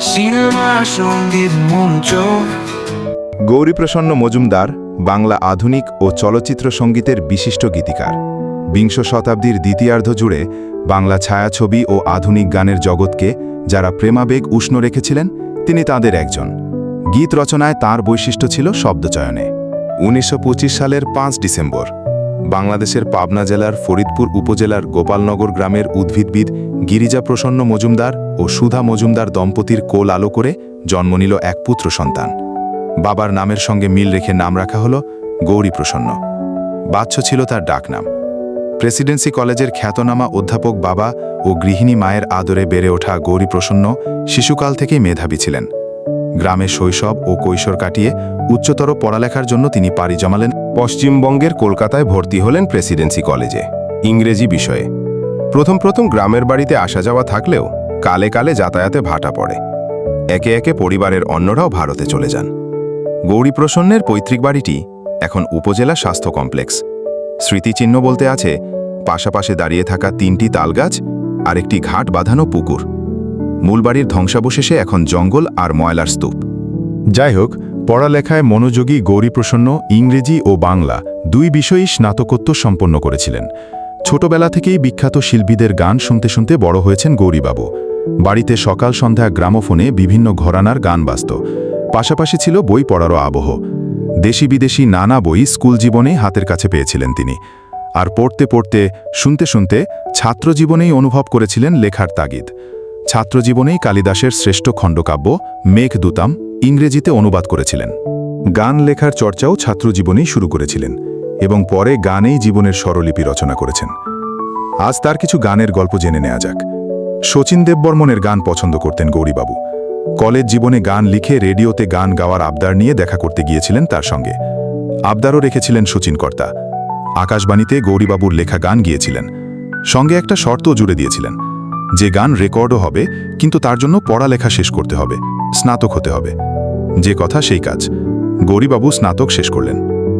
Cinema, সংগীত গৌরীপ্রসন্ন মজুমদার বাংলা আধুনিক ও চলচ্চিত্র সঙ্গীতের বিশিষ্ট গীতিকার। বিংশ শতাব্দীর দ্বিতীয়ার্ধ জুড়ে বাংলা ছায়াছবি ও আধুনিক গানের জগৎকে যারা প্রেমাবেগ উষ্ণ রেখেছিলেন, তিনি তাদের একজন। গীত রচনায় তার বৈশিষ্ট্য ছিল শব্দচয়নে। উনিশশো পঁচিশ সালের পাঁচ ডিসেম্বর। বাংলাদেশের পাবনা জেলার ফরিদপুর উপজেলার গোপালনগর গ্রামের উদ্ভিদবিদ গিরিজা প্রসন্ন মজুমদার ও সুধা মজুমদার দম্পতির কোল আলো করে জন্ম নিল এক পুত্র সন্তান। বাবার নামের সঙ্গে মিল রেখে নাম রাখা হল গৌরী প্রসন্ন। বাচ্চ ছিল তার ডাকনাম। প্রেসিডেন্সি কলেজের খ্যাতনামা অধ্যাপক বাবা ও গৃহিণী মায়ের আদরে বেড়ে ওঠা গৌরী প্রসন্ন শিশুকাল থেকেই মেধাবী ছিলেন। গ্রামে শৈশব ও কৈশোর কাটিয়ে উচ্চতর পড়ালেখার জন্য তিনি পাড়ি জমালেন। পশ্চিমবঙ্গের কলকাতায় ভর্তি হলেন প্রেসিডেন্সি কলেজে। ইংরেজি বিষয়ে। প্রথম প্রথম গ্রামের বাড়িতে আসা যাওয়া থাকলেও কালে কালে যাতায়াতে ভাটা পড়ে। একে একে পরিবারের অন্যরাও ভারতে চলে যান। গৌরী প্রসন্নের পৈতৃক বাড়িটি এখন উপজেলা স্বাস্থ্য কমপ্লেক্স। স্মৃতিচিহ্ন বলতে আছে, পাশাপাশি দাঁড়িয়ে থাকা তিনটি তালগাছ আর একটি ঘাট বাঁধানো পুকুর। মূল বাড়ির ধ্বংসাবশেষে এখন জঙ্গল আর ময়লার স্তূপ। যাই হোক পড়ালেখায় মনোযোগী গৌরীপ্রসন্ন ইংরেজি ও বাংলা দুই বিষয়েই স্নাতকোত্তর সম্পন্ন করেছিলেন। ছোটবেলা থেকেই বিখ্যাত শিল্পীদের গান শুনতে শুনতে বড় হয়েছেন গৌরীবাবু। বাড়িতে সকাল সন্ধ্যা গ্রামোফোনে বিভিন্ন ঘরানার গান বাজত। পাশাপাশি ছিল বই পড়ারও আবহ। দেশি বিদেশি নানা বই স্কুল জীবনেই হাতের কাছে পেয়েছিলেন তিনি। আর পড়তে পড়তে, শুনতে শুনতে ছাত্রজীবনেই অনুভব করেছিলেন লেখার তাগিদ। ছাত্রজীবনেই কালিদাসের শ্রেষ্ঠ খণ্ডকাব্য মেঘ মেঘদূতাম ইংরেজিতে অনুবাদ করেছিলেন। গান লেখার চর্চাও ছাত্রজীবনেই শুরু করেছিলেন এবং পরে গানেই জীবনের স্বরলিপি রচনা করেছেন। আজ তার কিছু গানের গল্প জেনে নেওয়া যাক। শচীন দেববর্মনের গান পছন্দ করতেন গৌরীবাবু। কলেজ জীবনে গান লিখে রেডিওতে গান গাওয়ার আবদার নিয়ে দেখা করতে গিয়েছিলেন তার সঙ্গে। আবদারও রেখেছিলেন শচীন কর্তা। আকাশবাণীতে গৌরীবাবুর লেখা গান গিয়েছিলেন। সঙ্গে একটা শর্তও জুড়ে দিয়েছিলেন। যে গান রেকর্ডও হবে, কিন্তু তার জন্য পড়ালেখা শেষ করতে হবে, স্নাতক হতে হবে। যে কথা সেই কাজ। গৌরীবাবু স্নাতক শেষ করলেন।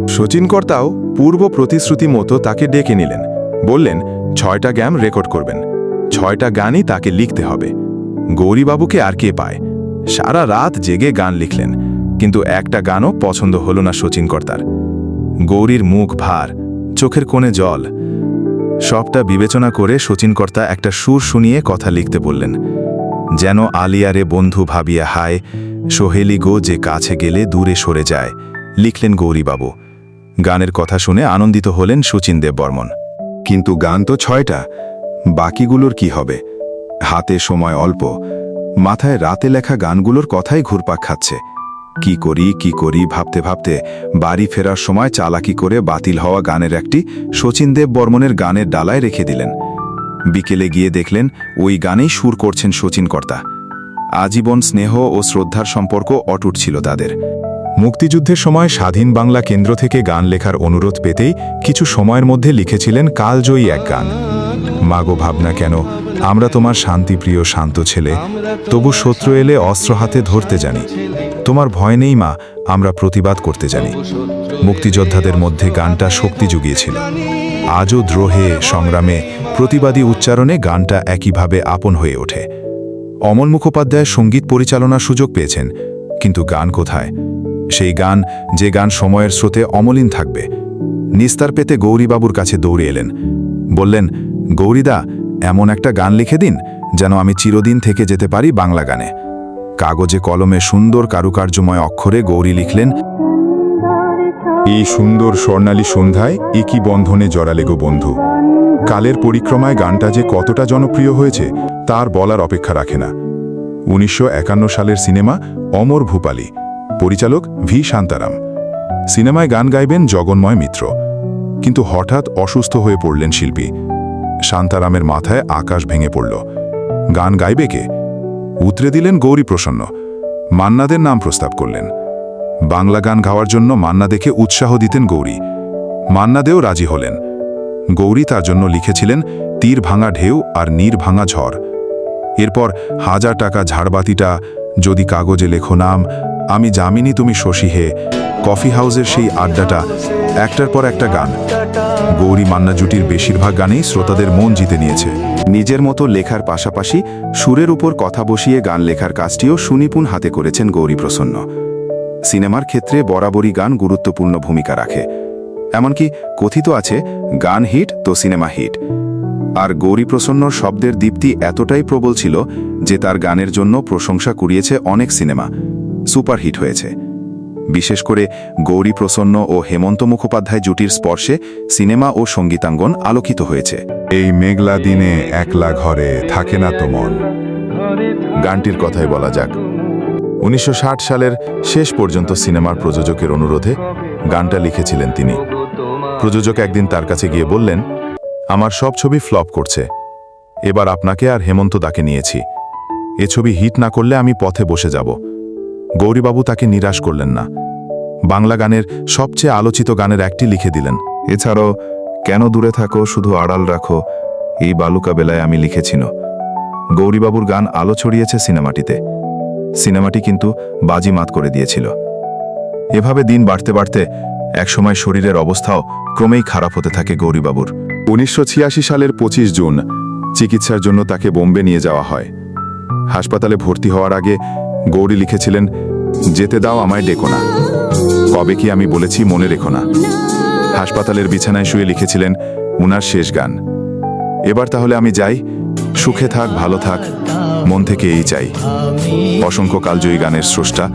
শচীনকর্তাও পূর্ব প্রতিশ্রুতি মতো তাকে ডেকে নিলেন। বললেন, ছয়টা গ্যাম রেকর্ড করবেন। ছয়টা গানই তাকে লিখতে হবে। গৌরীবাবুকে আর কে পায়? সারা রাত জেগে গান লিখলেন, কিন্তু একটা গানও পছন্দ হল না শচীনকর্তার। গৌরীর মুখ ভার, চোখের কোণে জল। সবটা বিবেচনা করে শচীন কর্তা একটা সুর শুনিয়ে কথা লিখতে বললেন। যেন আলিয়ারে বন্ধু ভাবিয়া হায়, সোহেলি গো যে কাছে গেলে দূরে সরে যায়, লিখলেন গৌরীবাবু। গানের কথা শুনে আনন্দিত হলেন শচীন দেববর্মন কিন্তু গান তো ছয়টা, বাকিগুলোর কি হবে? হাতে সময় অল্প, মাথায় রাতে লেখা গানগুলোর কথাই ঘুরপাক খাচ্ছে। কি করি কি করি ভাবতে ভাবতে বাড়ি ফেরার সময় চালাকি করে বাতিল হওয়া গানের একটি শচীন দেব বর্মনের গানের ডালায় রেখে দিলেন। বিকেলে গিয়ে দেখলেন ওই গানেই সুর করছেন শচীন কর্তা। আজীবন স্নেহ ও শ্রদ্ধার সম্পর্ক অটুট ছিল তাদের। মুক্তিযুদ্ধের সময় স্বাধীন বাংলা কেন্দ্র থেকে গান লেখার অনুরোধ পেতেই কিছু সময়ের মধ্যে লিখেছিলেন কালজয়ী এক গান। মাগো ভাবনা কেন? আমরা তোমার শান্তিপ্রিয়, শান্ত ছেলে। তবু শত্রু এলে অস্ত্র হাতে ধরতে জানি। তোমার ভয় নেই মা, আমরা প্রতিবাদ করতে জানি। মুক্তিযোদ্ধাদের মধ্যে গানটা শক্তি জুগিয়েছিল। আজও দ্রোহে, সংগ্রামে, প্রতিবাদী উচ্চারণে গানটা একইভাবে আপন হয়ে ওঠে। অমল মুখোপাধ্যায় সংগীত পরিচালনার সুযোগ পেয়েছেন, কিন্তু গান কোথায়? সেই গান, যে গান সময়ের স্রোতে অমলিন থাকবে। নিস্তার পেতে গৌরীবাবুর কাছে দৌড়ে এলেন। বললেন গৌরীদা, এমন একটা গান লিখে দিন যেন আমি চিরদিন থেকে যেতে পারি বাংলা গানে। কাগজে কলমে সুন্দর কারুকার্যময় অক্ষরে গৌরী লিখলেন, এই সুন্দর স্বর্ণালী সন্ধ্যায় একই বন্ধনে জড়ালে গো বন্ধু। কালের পরিক্রমায় গানটা যে কতটা জনপ্রিয় হয়েছে, তার বলার অপেক্ষা রাখে না। উনিশশো একান্ন সালের সিনেমা অমর ভূপালী, পরিচালক ভি শান্তারাম। সিনেমায় গান গাইবেন জগন্ময় মিত্র। কিন্তু হঠাৎ অসুস্থ হয়ে পড়লেন শিল্পী। শান্তারামের মাথায় আকাশ ভেঙে পড়ল। গান গাইবে কে? উতরে দিলেন গৌরী প্রসন্ন। মান্নাদের নাম প্রস্তাব করলেন। বাংলা গান গাওয়ার জন্য মান্না দেখে উৎসাহ দিতেন গৌরী। মান্নাদেও রাজি হলেন। গৌরী তার জন্য লিখেছিলেন, তীর ভাঙা ঢেউ আর নীর ভাঙা ঝড়। এরপর, হাজার টাকা ঝাড়বাতিটা যদি কাগজে লেখো নাম, আমি জামিনী তুমি শশী হে। কফি হাউসের সেই আড্ডাটা, একটার পর একটা গান। গৌরী মান্না জুটির বেশিরভাগ গানেই শ্রোতাদের মন জিতে নিয়েছে। নিজের মতো লেখার পাশাপাশি সুরের উপর কথা বসিয়ে গান লেখার কাজটিও সুনিপুণ হাতে করেছেন গৌরীপ্রসন্ন সিনেমার ক্ষেত্রে বরাবরই গান গুরুত্বপূর্ণ ভূমিকা রাখে। এমনকি কথিত আছে, গান হিট তো সিনেমা হিট। আর গৌরীপ্রসন্নর শব্দের দীপ্তি এতটাই প্রবল ছিল যে তার গানের জন্য প্রশংসা কুড়িয়েছে অনেক সিনেমা। সুপারহিট হয়েছে। বিশেষ করে গৌরী প্রসন্ন ও হেমন্ত মুখোপাধ্যায় জুটির স্পর্শে সিনেমা ও সঙ্গীতাঙ্গন আলোকিত হয়েছে। এই মেঘলা দিনে একলা ঘরে থাকে না তো মন। গানটির কথাই বলা যাক। উনিশশো ষাট সালের শেষ পর্যন্ত সিনেমার প্রযোজকের অনুরোধে গানটা লিখেছিলেন তিনি। প্রযোজক একদিন তার কাছে গিয়ে বললেন আমার সব ছবি ফ্লপ করছে। এবার আপনাকে আর হেমন্ত দাকে নিয়েছি। এ ছবি হিট না করলে আমি পথে বসে যাব। গৌরীবাবু তাকে নিরাশ করলেন না। বাংলা গানের সবচেয়ে আলোচিত গানের একটি লিখে দিলেন, এছাড়াও কেন দূরে থাকো, শুধু আড়াল রাখো, এই বালুকা বেলায় আমি লিখেছিল গৌরীবাবুর গান আলো ছড়িয়েছে সিনেমাটিতে। সিনেমাটি কিন্তু বাজি মাত করে দিয়েছিল। এভাবে দিন বাড়তে বাড়তে একসময় শরীরের অবস্থাও ক্রমেই খারাপ হতে থাকে গৌরীবাবুর। উনিশশো ছিয়াশি সালের পঁচিশ জুন, চিকিৎসার জন্য তাকে বোম্বে নিয়ে যাওয়া হয়। হাসপাতালে ভর্তি হওয়ার আগে গৌরী লিখেছিলেন, যেতে দাও আমায় ডেকো না। কবে কি আমি বলেছি মনে রেখো না। হাসপাতালের বিছানায় শুয়ে লিখেছিলেন উনার শেষ গান। এবার তাহলে আমি যাই। সুখে থাক, ভালো থাক। মন থেকে এই চাই। অসংখ্য কালজয়ী গানের স্রষ্টা।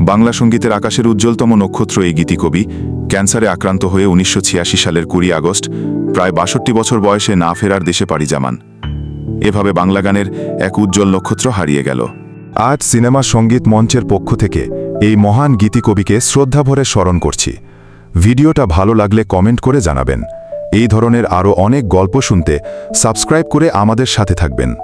বাংলা সঙ্গীতের আকাশের উজ্জ্বলতম নক্ষত্র এই গীতিকবি ক্যান্সারে আক্রান্ত হয়ে উনিশশো ছিয়াশি সালের কুড়ি আগস্ট প্রায় বাষট্টি বছর বয়সে না ফেরার দেশে পাড়ি জামান। এভাবে বাংলা গানের এক উজ্জ্বল নক্ষত্র হারিয়ে গেল। আজ সিনেমা সংগীত মঞ্চের পক্ষ থেকে এই মহান গীতিকবিকে শ্রদ্ধাভরে স্মরণ করছি। ভিডিওটা ভালো লাগলে কমেন্ট করে জানাবেন। এই ধরনের আরও অনেক গল্প শুনতে সাবস্ক্রাইব করে আমাদের সাথে থাকবেন।